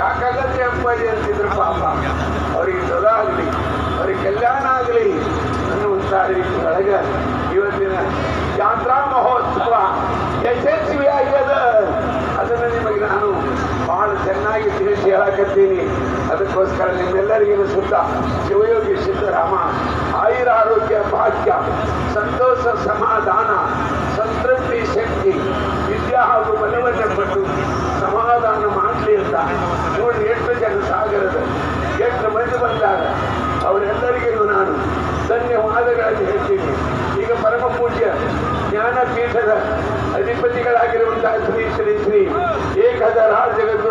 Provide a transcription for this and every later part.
ಯಾಕಾಗತ್ತೆ ಅಪ್ಪಾಜಿ ಅಂತಿದ್ರು ಪಾಪ. ಅವ್ರಿಗೆ ಸದಾ ಆಗಲಿ, ಅವ್ರಿಗೆ ಕಲ್ಯಾಣ ಆಗಲಿ ಅನ್ನುವಂಥ ರೀತಿ ಒಳಗೆ ಇವತ್ತಿನ ಯಾತ್ರಾ ಮಹೋತ್ಸವ ಯಶಸ್ವಿಯಾಗ್ಯದ ಅದನ್ನು ನಿಮಗೆ ನಾನು ಬಹಳ ಚೆನ್ನಾಗಿ ತಿಳಿಸಿ ಹೇಳಕತ್ತೀನಿ. ಅದಕ್ಕೋಸ್ಕರ ನಿಮ್ಮೆಲ್ಲರಿಗೂ ಸುತ್ತ ಶಿವಯೋಗಿ ಸಿದ್ದರಾಮ ಆಯುರ ಆರೋಗ್ಯ ಭಾಗ್ಯ, ಸಂತೋಷ ಸಮಾಧಾನ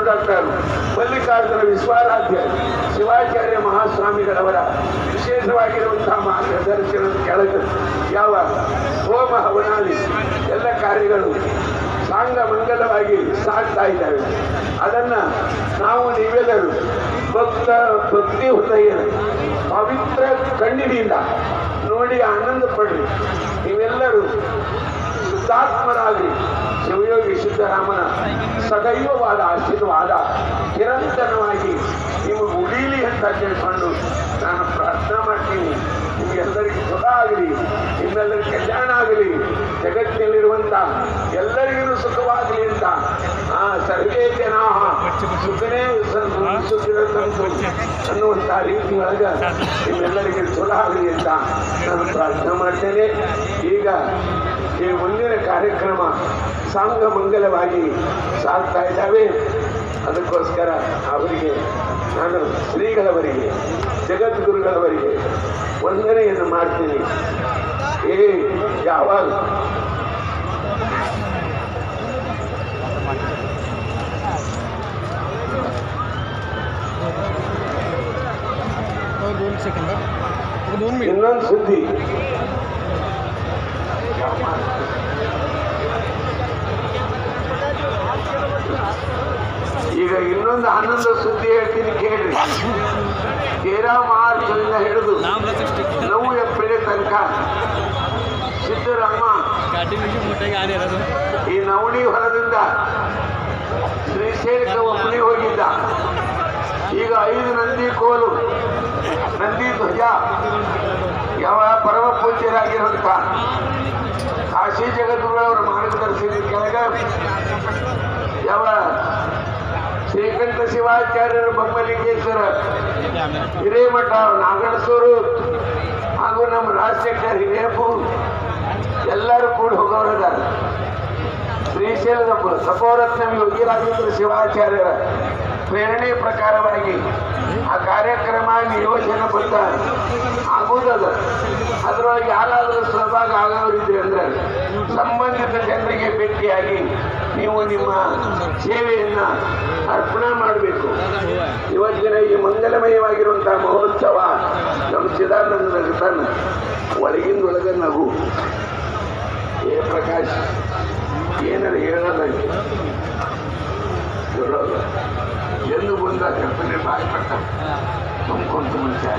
ಡಾಕ್ಟರ್ ಮಲ್ಲಿಕಾರ್ಜುನ ವಿಶ್ವಾರಾಧ್ಯ ಶಿವಾಚಾರ್ಯ ಮಹಾಸ್ವಾಮಿಗಳವರ ವಿಶೇಷವಾಗಿರುವಂತಹ ಮಾರ್ಗದರ್ಶನ ಕೆಳಗೆ ಯಾವ ಹೋಮ ಹವನಾದಿ ಎಲ್ಲ ಕಾರ್ಯಗಳು ಸಾಂಗ ಮಂಗಲವಾಗಿ ಸಾಗ್ತಾ ಇದ್ದಾವೆ. ಅದನ್ನ ನಾವು ನೀವೆಲ್ಲರೂ ಭಕ್ತ ಭಕ್ತಿ ಹೃದಯ ಪವಿತ್ರ ಕಣ್ಣಿನಿಂದ ನೋಡಿ ಆನಂದ ಪಡ್ರಿ. ನೀವೆಲ್ಲರೂ ಶುದ್ಧಾತ್ಮರಾಗಿ ಶಿವಯೋಗಿ ವಿಶುದ್ಧರಾಮನ ಸದೈವವಾದ ಆಶೀರ್ವಾದ ನಿರಂತರವಾಗಿ ನೀವು ಉಳೀಲಿ ಅಂತ ಕೇಳ್ಕೊಂಡು ನಾನು ಪ್ರಾರ್ಥನೆ ಮಾಡ್ತೀನಿ. ನಿಮಗೆಲ್ಲರಿಗೂ ಸುಖ ಆಗಲಿ ನಿಮ್ಮೆಲ್ಲರಿಗೂ ಕಲ್ಯಾಣ ಆಗಲಿ, ಜಗತ್ತಿನಲ್ಲಿರುವಂತ ಎಲ್ಲರಿಗೂ ಸುಖವಾಗಲಿ ಅಂತ. ಆ ಸರ್ವೇ ಜನ ಸುಖನೇ ಸಂತು ಅನ್ನುವಂಥ ರೀತಿ ಒಳಗೆ ನಿಮ್ಮೆಲ್ಲರಿಗೆ ಸುಖ ಆಗಲಿ ಅಂತ ನಾನು ಪ್ರಾರ್ಥನೆ ಮಾಡ್ತೇನೆ. ಈಗ ಈ ಮುಂದಿನ ಕಾರ್ಯಕ್ರಮ ಸಾಂಗ ಮಂಗಲವಾಗಿ ಸಾಗ್ತಾ ಇದ್ದಾವೆ. ಅದಕ್ಕೋಸ್ಕರ ಅವರಿಗೆ ನಾನು ಶ್ರೀಗಳವರಿಗೆ ಜಗದ್ಗುರುಗಳವರಿಗೆ ವಂದನೆಯನ್ನು ಮಾಡ್ತೀನಿ. ಏ ಯಾವಾಗ? ಇನ್ನೊಂದು ಸುದ್ದಿ. ಈಗ ಇನ್ನೊಂದು ಹನ್ನೊಂದು ಸುದ್ದಿ ಹೇಳ್ತೀನಿ ಕೇಳಿ. ತೇರಾ ಮಾರ್ಚ್ನಿಂದ ಹಿಡಿದು ನೌ ಎಪ್ರಿಲ್ ತನಕ ಸಿದ್ದರಾಮ ಈ ನವಣಿ ಹೊಲದಿಂದ ಶ್ರೀಶೈಲಕ ಒಬ್ಬನೇ ಹೋಗಿದ್ದ. ಈಗ ಐದು ನಂದಿ ಕೋಲು, ನಂದಿ ಧ್ವಜ ಯಾವ ಪರಮ ಪೂಜ್ಯರಾಗಿರುವಂತ ಶ್ರೀಕಂಠ ಶಿವಾಚಾರ್ಯರು ಬೊಮ್ಮಲಿಂಗೇಶ್ವರ, ಹಿರೇಮಠ ನಾಗಣಸೂರು ಹಾಗೂ ನಮ್ಮ ರಾಜಶೇಖರ್ ಹಿರೇಪು, ಎಲ್ಲರೂ ಕೂಡ ಹೋಗೋರಿದ್ದಾರೆ. ಶ್ರೀಶೈಲದ ಸಪೋರತ್ನ ಯೋಗಿರಾಜೇಂದ್ರ ಶಿವಾಚಾರ್ಯರ ಪ್ರೇರಣೆ ಪ್ರಕಾರವಾಗಿ ಆ ಕಾರ್ಯಕ್ರಮ ನಿಯೋಜನೆ ಬದ್ಧ ಆಗುವುದದ ಅದರೊಳಗೆ ಯಾರಾದರೂ ಸಹಭಾಗ ಆಗೋರಿದ್ರಿ ಅಂದ್ರೆ ಸಂಬಂಧಿತ ಜನರಿಗೆ ಭೇಟಿಯಾಗಿ ನೀವು ನಿಮ್ಮ ಸೇವೆಯನ್ನ ಅರ್ಪಣೆ ಮಾಡಬೇಕು. ಇವತ್ತಿನ ಈ ಮಂಗಲಮಯವಾಗಿರುವಂತಹ ಮಹೋತ್ಸವ ನಮ್ಮ ಚಿದಾನಂದ ತನ್ನ ಒಳಗಿಂದ ಒಳಗ ನಗು. ಏ ಪ್ರಕಾಶ್ ಏನಾರ ಹೇಳೋದ? ಹೇಳೋದ? ಎಂದು ಬಂದ ಕಲ್ಪನೆ ಬಾಯಿ ಪಟ್ಟ? ತುಂಬ್ಕೊಂತ ಮನುಷ್ಯ.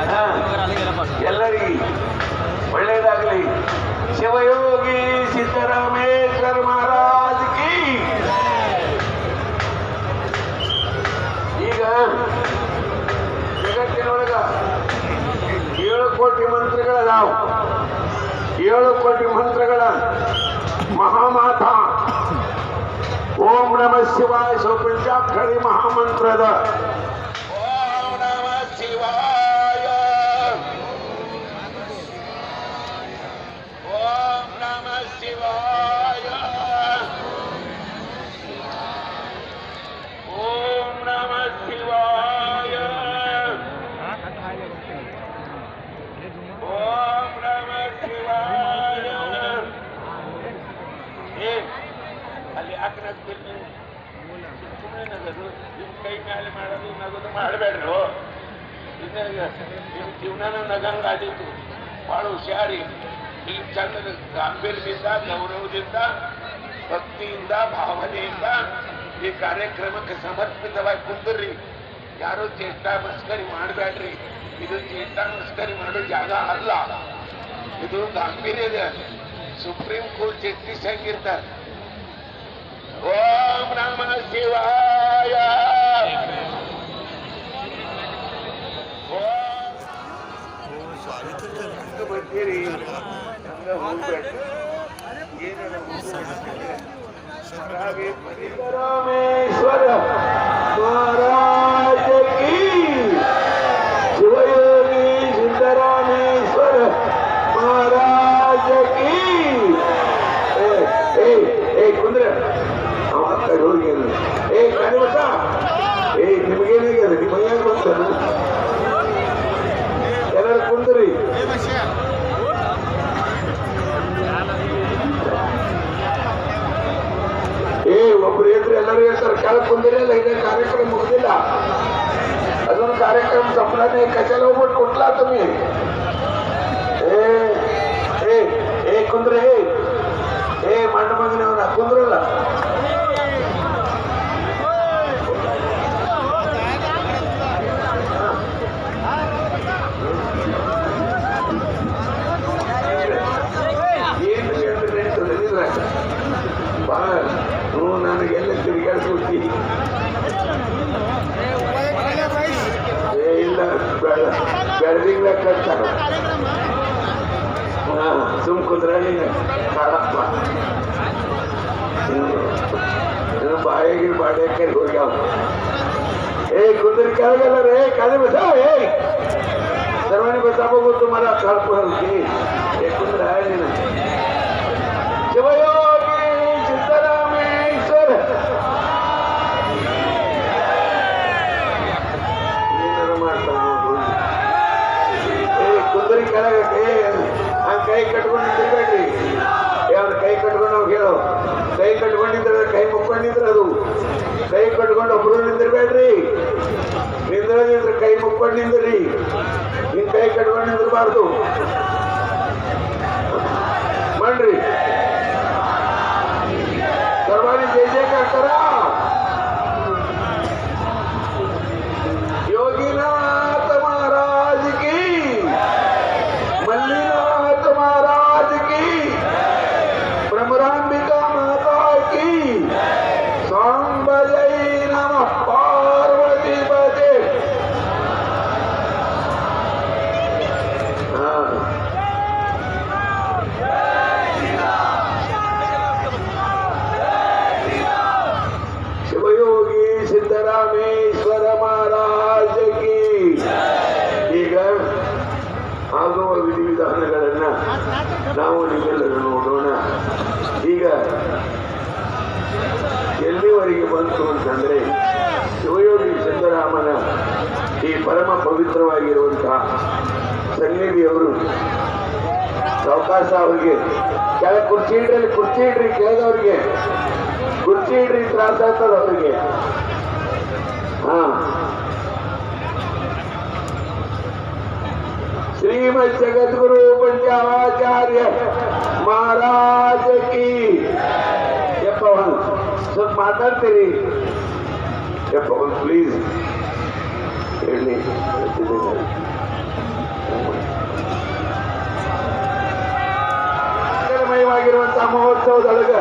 ಎಲ್ಲರಿಗೂ ಎಲ್ಲರಿಗೆ ಒಳ್ಳೆಯದಾಗಲಿ. ಶಿವಯೋಗಿ ಸಿದ್ದರಾಮೇಶ್ವರ ಮಹಾರಾಜ್ ಕಿ ಈಗ ಜಗತ್ತಿನೊಳಗ ಏಳು ಕೋಟಿ ಮಂತ್ರಗಳದಾವ ಏಳು ಕೋಟಿ ಮಂತ್ರಗಳ ಮಹಾಮಾತ ಓಂ ನಮ ಶಿವಾಯ ಪಂಚಾಕ್ಷರಿ ಮಹಾಮಂತ್ರದ ಸುಮ್ಮನೆ ನಗದು ನಿಮ್ಮ ಕೈ ನಗಂಗ ಜೀವನನ ನಗಂಗಾಡಿತು ಭಾಳ ಹುಷಾರಿ. ಇಲ್ಲಿ ಚಂದ ಗಾಂಭೀರ್ಯದಿಂದ, ಗೌರವದಿಂದ, ಭಕ್ತಿಯಿಂದ, ಭಾವನೆಯಿಂದ ಈ ಕಾರ್ಯಕ್ರಮಕ್ಕೆ ಸಮರ್ಪಿತವಾಗಿ ಕುಂದ್ರಿ. ಯಾರು ಚೇಷ್ಟಾ ಮಸ್ಕರಿ ಮಾಡಬೇಡ್ರಿ. ಇದು ಚೇಷ್ಟಾ ಮಸ್ಕರಿ ಮಾಡೋ ಜಾಗ ಅಲ್ಲ. ಇದು ಗಾಂಭೀರ್ಯದ ಸುಪ್ರೀಂ ಕೋರ್ಟ್ ಜಸ್ಟಿಸ್ ಆಗಿರ್ತಾರೆ ಓಂ ನಮ ಶಿವಾಯ. ಓಂ ಬರ್ತೀರಿ ಹಂಗ ಹೋಗ್ಬೇಡ್ರಿ ಏನಾರ ಹಾಗೆ ಸಿದ್ದರಾಮೇಶ್ವರ ಮಹಾರಾಜ ಕೀ ಶಿವಯೋಗಿ ಸಿದ್ದರಾಮೇಶ್ವರ ಮಹಾರಾಜ ಕೀ ಏ ಏ ಏ ಕುಂದ್ರೆ ಅವ ಆ ಕಡೆ ಹೋಗಿ ಅಂದ. ಏ ಕಡಿಮಟ ಏ ನಿಮಗೇನಾಗ್ಯದ ನಿಮ್ಮ ಮೈಯಾಗ ಬಂತನ बोलला नाही कशाला उभट कुठला तुम्ही ए कुंद्र हे ए मांड मागणे ना कुंद्रला ಬಾಳ್ ಹ್ಞೂ ನನಗೆಲ್ಲ ತಿರುಗಾಡ್ಸ್ಬಿಡ್ತೀನಿ ಬೆಳದಿಂಗ್ಲ ಕಟ್ತಾರ ಹಾ ಸುಮ್ ಕುಂದ್ರ ನೀನು ಕಾಳಪ್ಪ ನನ್ನ ಬಾಯಿಗೆ ಬಾಡ್ಯಾಕೆ ಹೋಗ್ಯಾವ ಏ ಕುಂದ್ರ ಕೆಳಗಲ್ಲ ರೇ ಕಾಲೆ ಬಸ ಏ सर्वांनी बसावं बोल तुम्हाला काळ की एकूण राहिली ना ಏ ಆ ಕೈ ಕಟ್ಕೊಂಡು ನಿಂತಿರ್ಬೇಡ್ರಿ ಯಾರು ಕೈ ಕಟ್ಕೊಂಡು ಅವ್ರು ಹೇಳೋ. ಕೈ ಕಟ್ಕೊಂಡಿದ್ರೆ ಕೈ ಮುಕ್ಕೊಂಡಿದ್ರೆ ಅದು. ಕೈ ಕಟ್ಕೊಂಡು ಒಬ್ರು ನಿಂದಿರ್ಬೇಡ್ರಿ ನಿಂದ್ರೆ ಕೈ ಮುಕ್ಕೊಂಡು ನಿಂದ್ರಿ ನಿನ್ ಕೈ ಕಟ್ಕೊಂಡು ನಿಂದಿರಬಾರ್ದು ಬಂತು ಅಂತಂದ್ರೆ ಶಿವಯೋಗಿ ಸಿದ್ದರಾಮನ ಈ ಪರಮ ಪವಿತ್ರವಾಗಿರುವಂತಹ ಸನ್ನಿಧಿಯವರು ಸಾವಕಾಶ ಅವರಿಗೆ. ಕೆಳ ಕುರ್ಚಿ ಇಡ್ರಿ ಕುರ್ಚಿ ಇಡ್ರಿ ಕೇಳಿದವ್ರಿಗೆ. ಕುರ್ಚಿ ಇಡ್ರಿ ತ್ರಾಸ ಆಗ್ತದ ಅವರಿಗೆ. ಹಾ. ಶ್ರೀಮದ್ ಜಗದ್ಗುರು ಪಂಚಾಚಾರ್ಯ ಮಹಾರಾಜ ಕಿ. ಸ್ವಲ್ಪ ಮಾತಾಡ್ತೀರಿ ಯಪ್ಪ ಒಂದು ಪ್ಲೀಸ್ ಹೇಳಿ ಮಯವಾಗಿರುವಂತಹ ಮಹೋತ್ಸವದೊಳಗ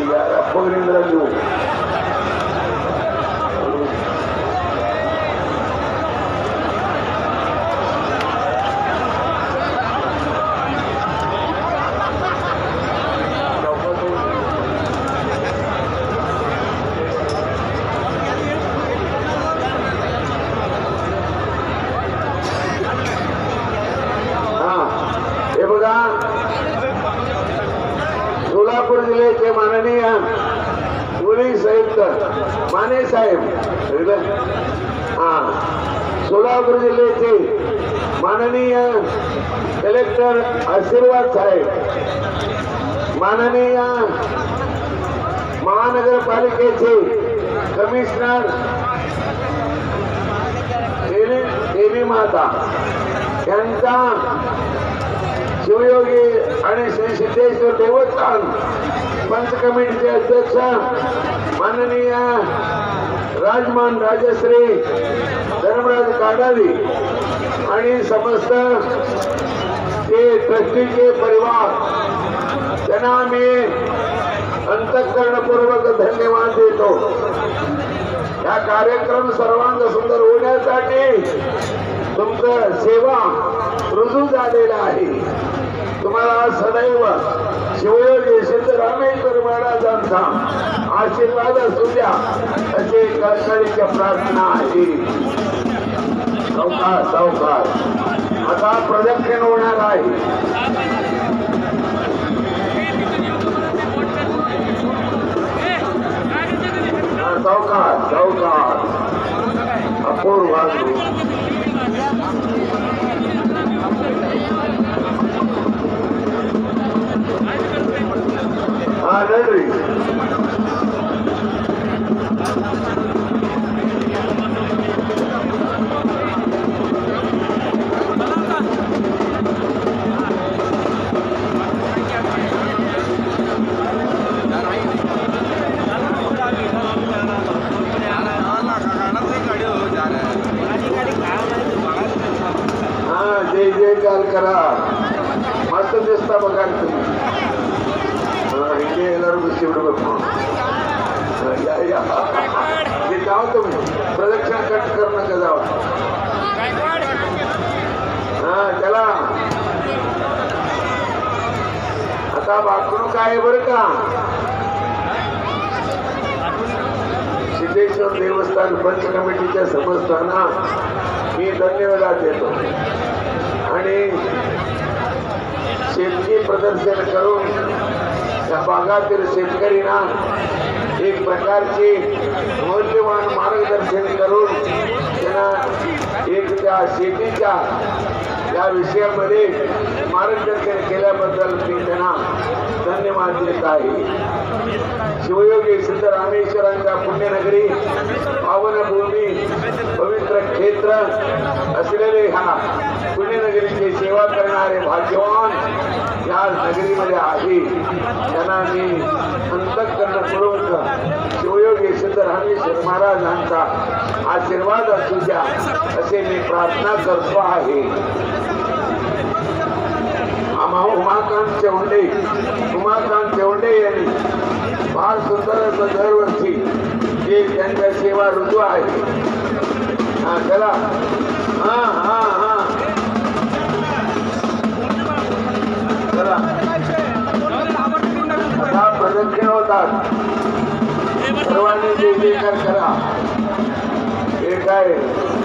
ಈಗ ಅಪ್ಪಗರಿಂದ ನೀವು तर आशीर्वाद साहेब. माननीय महानगरपालिकेचे कमिशनर देवी देवी माता यांचा शिवयोगी आणि श्री सिद्धेश्वर देवस्थान पंच कमिटीचे अध्यक्ष माननीय राजमान राजश्री धर्मराज काडावी आणि समस्त ते ट्रस्टीचे परिवार. त्यांना मी अंतःकरणपूर्वक धन्यवाद देतो. हा कार्यक्रम सर्वांग सुंदर होण्यासाठी तुमचं सेवा रुजू झालेला आहे. तुम्हाला सदैव शिवयोगी सिद्ध रामेश्वर महाराजांचा आशीर्वाद असू द्या असे कळकळीच्या प्रार्थना आहे. सावकाश सावकार आता प्रदक्षिण होणार आहे. चौकात चौकात. सावकाश अपूर्व हा नडरी करा. मस्त दिसता बघा तुम्ही. इथे येणार शिवड बघतो. मी जाव तुम्ही. प्रदक्षिण कट करणं नका जाव. हा चला. आता बाकडू आहे बरं का? सिद्धेश्वर देवस्थान पंच कमिटीच्या समस्तांना मी धन्यवाद देतो. आणि शेतकी प्रदर्शन करून त्या भागातील शेतकरींना एक प्रकारचे मौल्यवान मार्गदर्शन करून त्यांना एक त्या शेतीच्या या विषयामध्ये मार्गदर्शन केल्याबद्दल मी त्यांना धन्यवाद देत आहे. शिवयोगी सिद्ध रामेश्वरांच्या पुण्यनगरी पावनभूमी पवित्र क्षेत्र असलेले हा पुण्यनगरीची सेवा करणारे भाग्यवान या नगरीमध्ये आहे. त्यांना मी अंतकरणपूर्वक शिवयोगी सिद्ध रामेश्वर महाराजांचा आशीर्वाद असू द्या असे मी प्रार्थना करतो आहे. उमाकांत चेवंडे उमाकांत चेवंडे यांनी फार सुंदर असं दरवर्षी जे त्यांच्या सेवा ऋतू आहे हा चला. हा हा. करा. प्रदक्षिण होतात सर्वांनी जय करा हे काय हे काय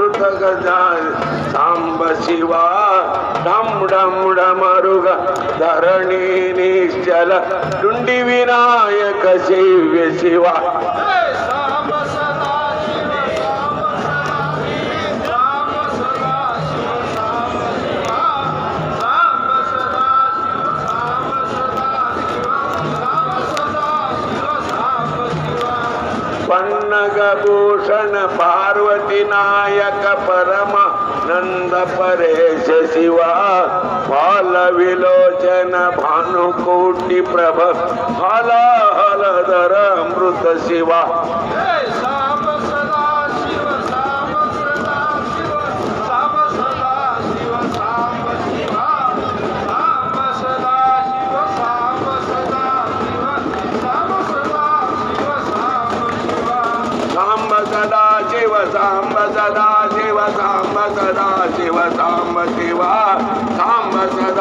సాంబ శివ డమ్ డమ్ డమరుగ ధరణి నిశ్చల డుండి వినాయక శివ శివ. भूषण पार्वती नायक परम नंद परेश शिवा फाल विलोचन भानुकोटि प्रभ हल हल धर मृत शिवा।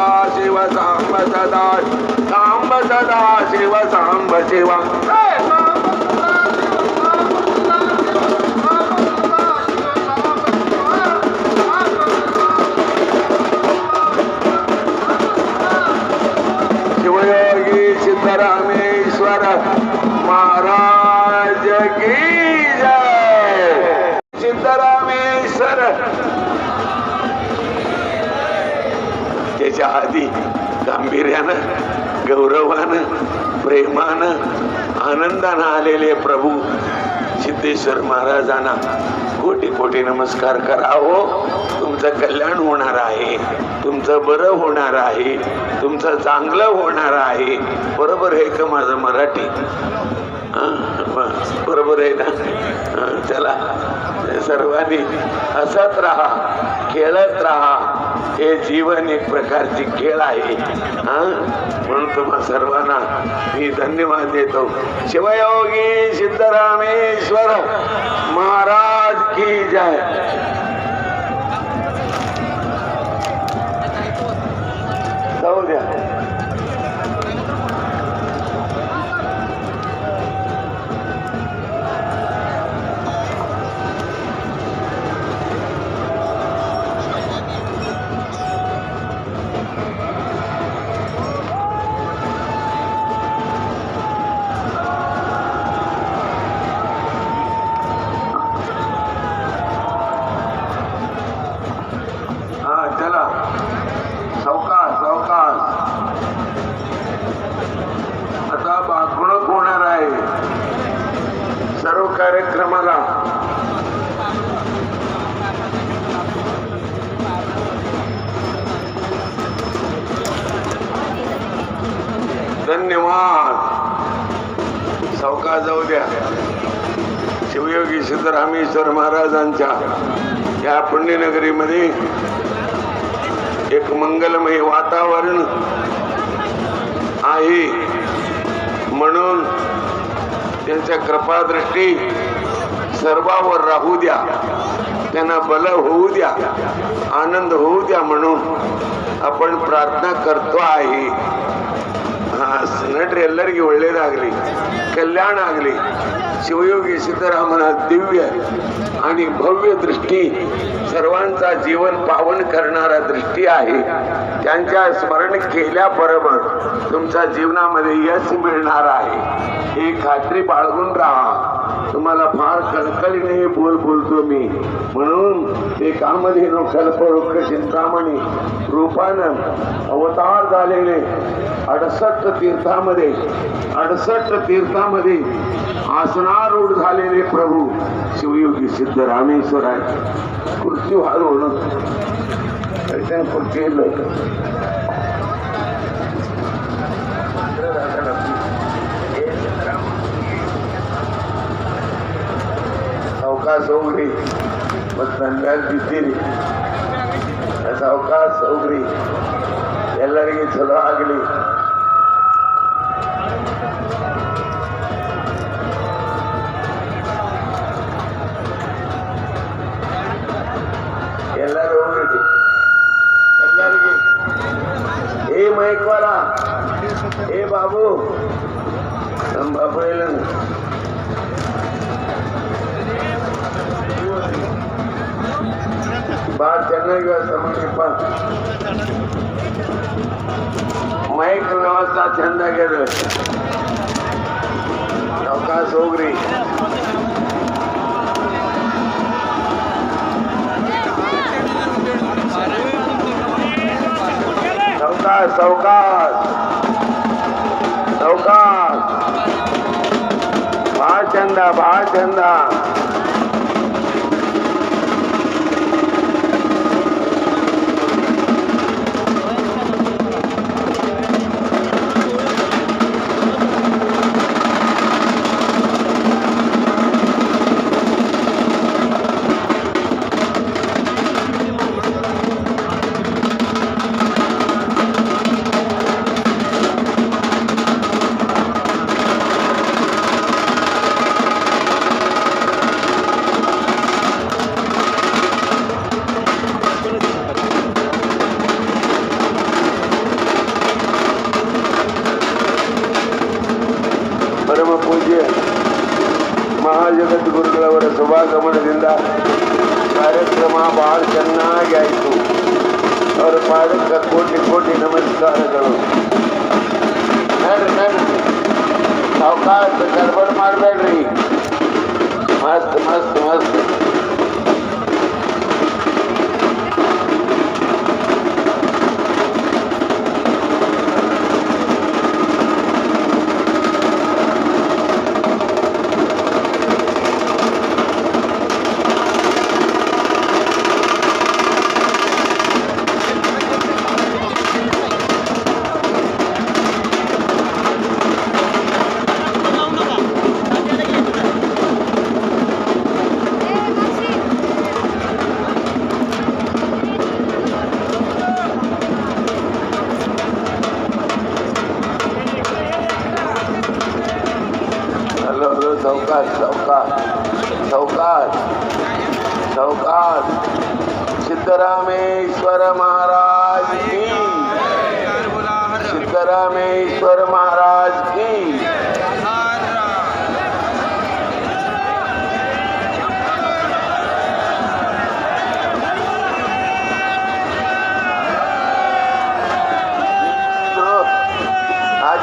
सदा शिव सांब सदा सांब सदा शिव सांब शिवा. शिवयोगी सिद्धराम त्याच्या आधी गांभीर्यानं गौरवानं प्रेमानं आनंदानं आलेले प्रभू सिद्धेश्वर महाराजांना कोटी कोटी नमस्कार करावो. तुमचं कल्याण होणार आहे. तुमचं बरं होणार आहे. तुमचं चांगलं होणार आहे. बरोबर आहे का माझं मराठी? बरोबर आहे ना? चला सर्वांनी हसत राहा खेळत राहा. हे जीवन एक प्रकारची खेळ आहे. म्हणून तुम्हा सर्वांना मी धन्यवाद देतो. शिवयोगी सिद्धरामेश्वर महाराज की जय. निवांत सावका जाऊ द्या. शिवयोगी सिद्धरामेश्वर महाराजांच्या या पुण्यनगरीमध्ये एक मंगलमय वातावरण आहे म्हणून त्यांच्या कृपादृष्टी सर्वावर राहू द्या. त्यांना बल होऊ द्या आनंद होऊ द्या म्हणून आपण प्रार्थना करतो आहे. ಹಾ ನಟ್ರಿ ಎಲ್ಲರಿಗೂ ಒಳ್ಳೇದಾಗಲಿ ಕಲ್ಯಾಣ ಆಗಲಿ शिवयोगी सिद्धरामना दिव्य आणि भव्य दृष्टी सर्वांचा जीवन पावन करणारा दृष्टी आहे त्यांच्या स्मरण केल्याबरोबर तुमच्या जीवनामध्ये यश मिळणार आहे ही खात्री बाळगून राहा तुम्हाला फार कळकळीने बोल बोलतो मी. म्हणून ते कामधेनु कल्पवृक्ष चिंतामणी रूपानं अवतार झालेले अडसष्ट तीर्थामध्ये अडसष्ट तीर्थामध्ये आसनारूढ झालेले प्रभू शिवयोगी सिद्ध रामेश्वर आहे खुर्ची हलवून त्याच्या खुर्ची ಅವಕಾಶ ಹೋಗ್ರಿ ಮತ್ತು ನನ್ನ ಮೇಲೆ ಬಿದ್ದೀರಿ ಅದು ಅವಕಾಶ ಹೋಗ್ರಿ ಎಲ್ಲರಿಗೆ ಚಲೋ ಆಗಲಿ ಎಲ್ಲರೂ ಹೋಗ್ರಿ ಎಲ್ಲರಿಗೆ ಏ ಮೈಕ್ವಾಲ ಏ ಬಾಬು ನಮ್ಮ ಬಾಬು मानवी समर्पण महेक नावाचा छंद केलं नौका सोगरी चौकास चौकास. चौकास. भाचंदा भाचंदा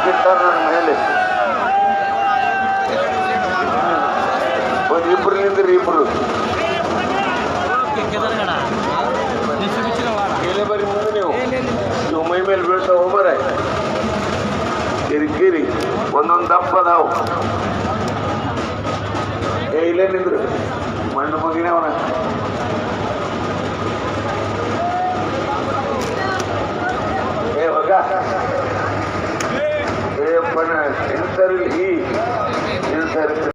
ತಿಂತಾರೆ ನನ್ನ ಮೇಲೆ. ಒಂದು ಇಬ್ಬರು ನಿಂದ್ರಿ ಇಬ್ಬರು ಬರಿ ಮುಂದೆ ನೀವು. ನೀವು ಮೈ ಮೇಲೆ ಬೀಳ್ತಾ ಹೋಗ್ಬರ ಕಿರಿಕಿರಿ ಒಂದೊಂದು ದಪ್ಪ ಅದಾವು. ಏ, ಇಲ್ಲೇ ನಿಂದ್ರು. ಮಣ್ಣು ಮಗಿನೇ ಅವನ. पण इन्सर्ल ही इन्सर्ल